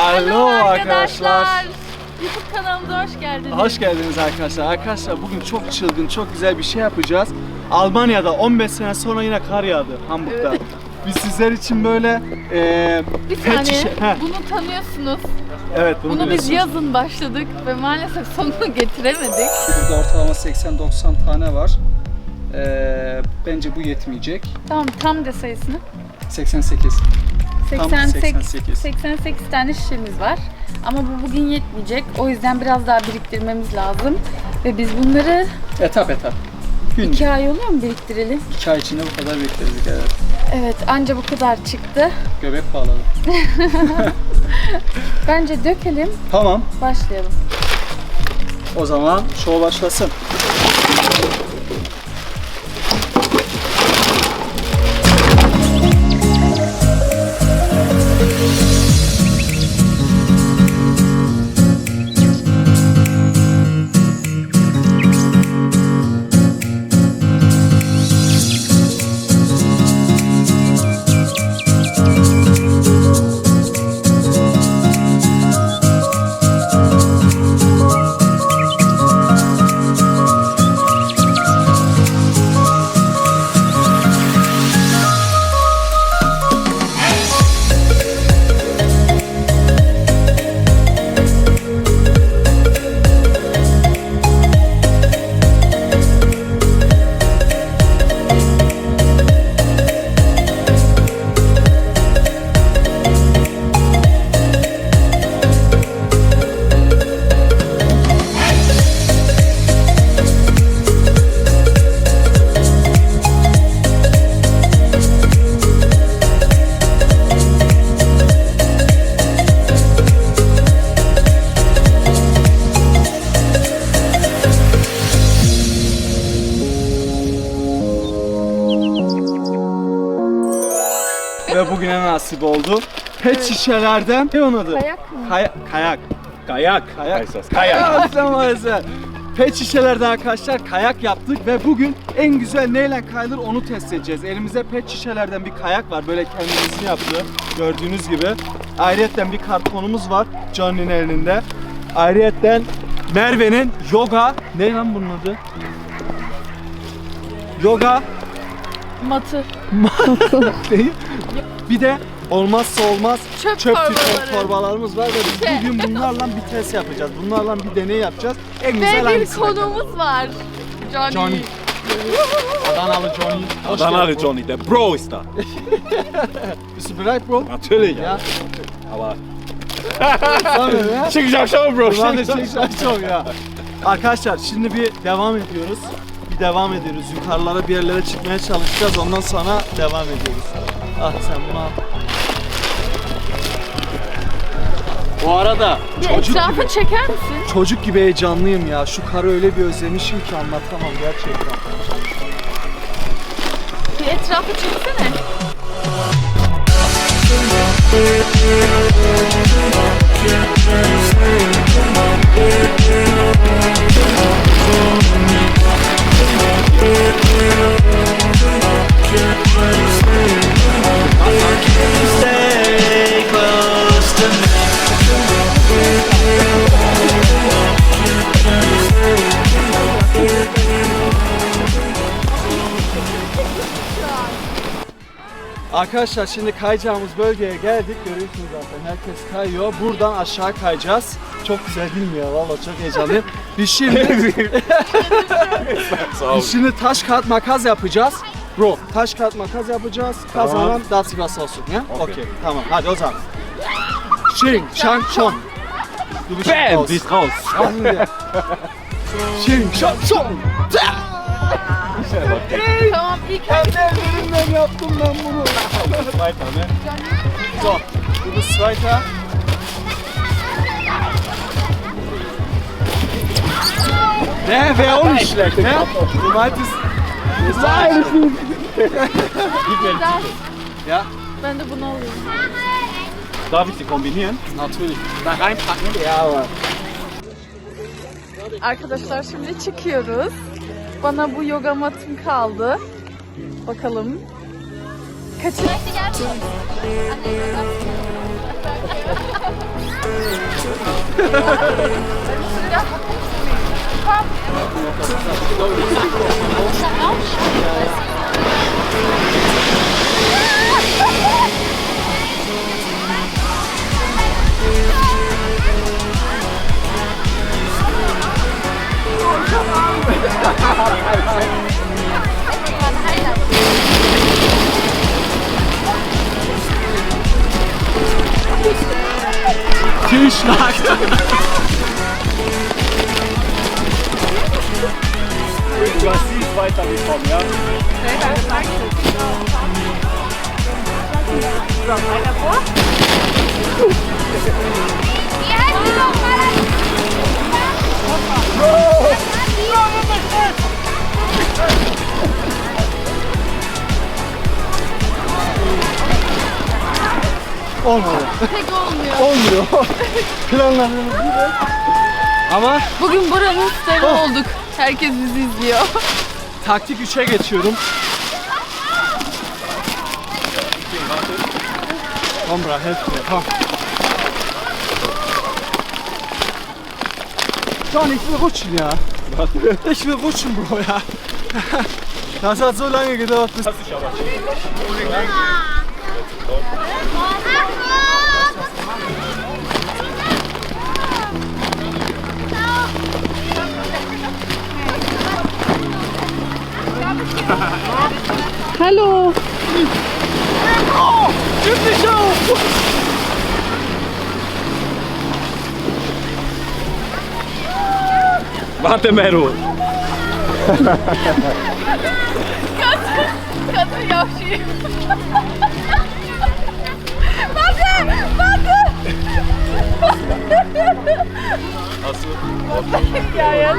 Alo arkadaşlar. YouTube kanalımıza hoş geldiniz. Hoş geldiniz arkadaşlar. Arkadaşlar bugün çok çılgın, çok güzel bir şey yapacağız. Almanya'da 15 sene sonra yine kar yağdı Hamburg'da. Evet. Biz sizler için böyle e, Bir pet saniye. şişe- Heh, Bunu tanıyorsunuz. evet bunu, Bunu biz biliyorsunuz. yazın başladık ve maalesef sonunu getiremedik. Burada ortalama 80-90 tane var. E, bence bu yetmeyecek. Tamam tam de sayısını. 88. Tam 88, 88. 88 tane şişemiz var. Ama bu bugün yetmeyecek. O yüzden biraz daha biriktirmemiz lazım. Ve biz bunları Etap etap. Gün 2 ay oluyor mu biriktireli? 2 ay içinde bu kadar bekledik evet. Evet anca bu kadar çıktı. Göbek bağladı. Bence dökelim, Tamam. başlayalım. O zaman show başlasın. Ve bugüne nasip oldu. Pet şişelerden ne onun adı? Kayak mı? Kaya- kayak. Kayak. Kayak. Das. Kayak. Sen. Pet şişelerde arkadaşlar kayak yaptık ve bugün en güzel neyle kayılır onu test edeceğiz. Elimizde pet şişelerden bir kayak var böyle kendimizin yaptığı gördüğünüz gibi. Ayrıyetten bir kartonumuz var Johnny'nin elinde. Ayrıyetten Merve'nin yoga ne lan bunun adı? Yoga Matı. Değil. bir de olmazsa olmaz Çöp çöp torbaları. torbalarımız var ve Şey. bugün bunlarla bir test yapacağız. Bunlarla bir deney yapacağız. En güzel Ve bir konuğumuz var. Johnny. Johnny. Adanalı Johnny. Hoş geldin. Johnny, der Bro ist da. Bist du bereit bro? Natürlich. Ja. Aber. Auch schon, Bro. Şey- çok ya. Arkadaşlar şimdi bir devam ediyoruz. Devam ediyoruz. Yukarılara bir yerlere çıkmaya çalışacağız. Ondan sonra devam ediyoruz. Ah sen bunu al. Bu arada Bir çocuk etrafı gibi, çeker misin? çocuk gibi heyecanlıyım ya. Şu karı öyle bir özlemişim ki anlatamam gerçekten. Bir etrafı çeksene. Arkadaşlar şimdi kayacağımız bölgeye geldik. Görüyorsunuz zaten herkes kayıyor. Buradan aşağı kayacağız. Çok güzel değil mi ya? Valla çok heyecanlıyım. Biz şimdi, So. biz şimdi taş kağıt makas yapacağız. Bro, taş kağıt makas yapacağız. Kazanan das was olsun ya? Okey. Tamam. Hadi o zaman. Şing, şang, şong. Du bist Bam, raus. die ist raus. Şing, şang, şong. Tamam ilk Kendi ellerimle yaptım ben bunu. Weiter, ne? So, du bist Zweiter. Ne, wäre auch nicht schlecht, ne? Du meintest... Nein, biraz Ja, ben de bunu alayım. Darf ich sie kombinieren? natürlich. Da reinpacken? Ja, aber... Arkadaşlar şimdi çıkıyoruz. Bana bu yoga matım kaldı. Bakalım. Kaçın? Tischlag. Du hast sie weitergekommen, ja? Olmadı. Pek olmuyor. Olmuyor. Planladığımız gibi. Ama Bugün buranın starı Oh. olduk. Herkes bizi izliyor. taktik 3'e geçiyorum. Komm, bra, helf mir, komm. John, ich will rutschen, ja. Ich will rutschen, Bro, ja. Das hat so lange gedauert, bis... Halo! O! Dziwny się! Matemeru! Kacy! Kacy Josi! Mate! Mate! Jajem!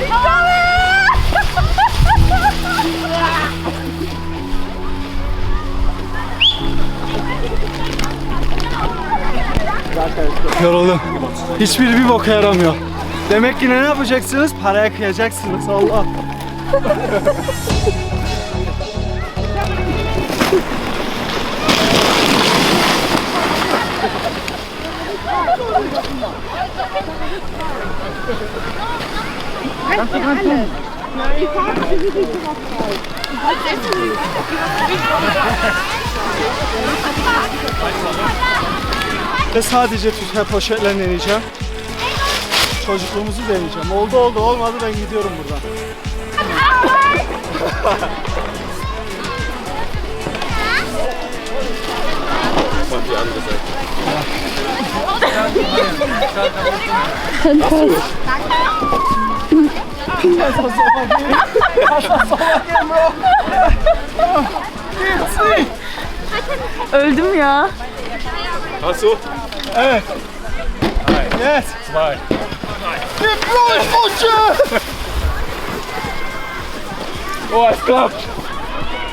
Witamy! Yoruldum. Hiçbiri bir boka yaramıyor. Demek ki ne yapacaksınız? Paraya kıyacaksınız. Allah. Ve sadece tüfe poşetlerle deneyeceğim. Çocukluğumuzu deneyeceğim. Oldu oldu olmadı ben gidiyorum buradan. Von die andere Seite. Öldüm ya. Hast du? Evet. Yes. Zwei. Gib Blumenfusche! Oh, es klappt.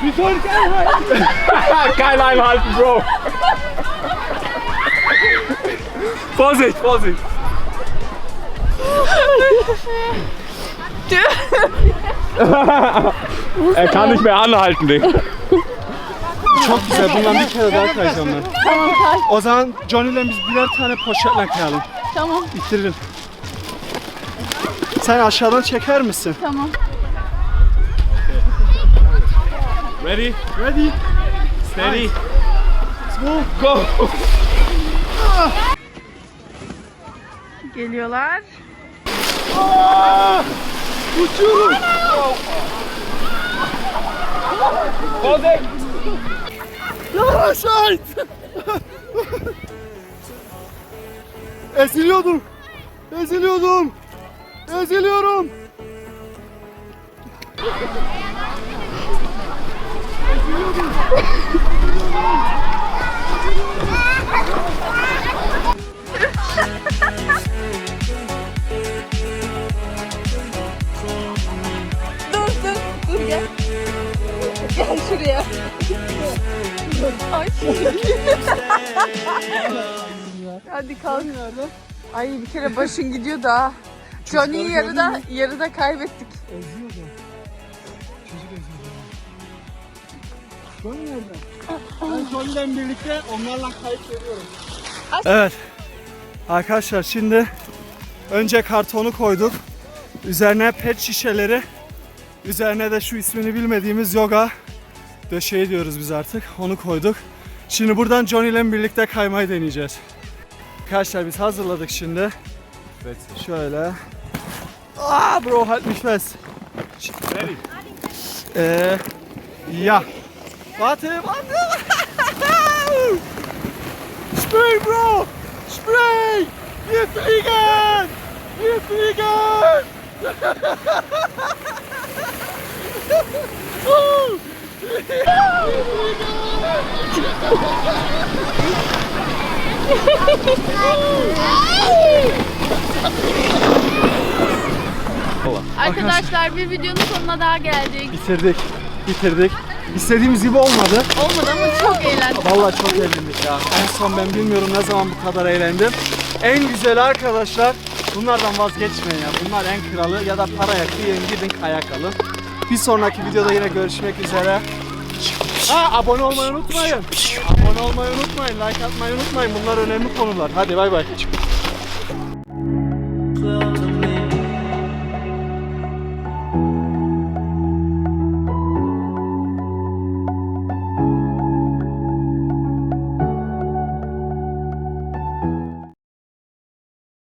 Wie soll ich einhalten? Kein einhalten, Bro. Vorsicht, Vorsicht. er kann nicht mehr anhalten, Digga. Çok güzel. Bundan bir kere daha kayacağım ben. Tamam kay. O zaman Johnny ile biz birer tane poşetle kayalım. Tamam, İttirelim. Sen aşağıdan çeker misin? tamam. Ready? Ready? Steady. Two. Go. Geliyorlar. Aa! Uçuyorum. Vorsicht. Yavaş ait. Eziliyordum. Eziliyordum. Eziliyorum. Dur dur dur gel. Gel şuraya. Ay. Hadi kalk. Ay bir kere başın gidiyor da. Johnny'yi yarıda yarıda kaybettik. Eziyordu. Çocuk eziyordu. Johnny nerede? Ben Johnny'den birlikte onlarla kayıp veriyorum. Evet. Arkadaşlar şimdi önce kartonu koyduk. Üzerine pet şişeleri. Üzerine de şu ismini bilmediğimiz yoga döşeği diyoruz biz artık. Onu koyduk. Şimdi buradan Johnny ile birlikte kaymayı deneyeceğiz. Arkadaşlar biz hazırladık şimdi. Evet. Şöyle. Aa bro mich fest. Ready. Äh, ja. Warte, warte. Spring, Bro. Spring. Wir fliegen. Wir fliegen. Arkadaşlar bir videonun sonuna daha geldik. Bitirdik. Bitirdik. İstediğimiz gibi olmadı. Olmadı ama çok eğlendik. Vallahi çok eğlendik ya. En son ben bilmiyorum ne zaman bu kadar eğlendim. En güzel arkadaşlar bunlardan vazgeçmeyin ya. Bunlar en kralı ya da paraya kıyın gidin kayak alın. Bir sonraki videoda yine görüşmek üzere. Ha abone olmayı unutmayın. Abone olmayı unutmayın. Like atmayı unutmayın. Bunlar önemli konular. Hadi bay bay.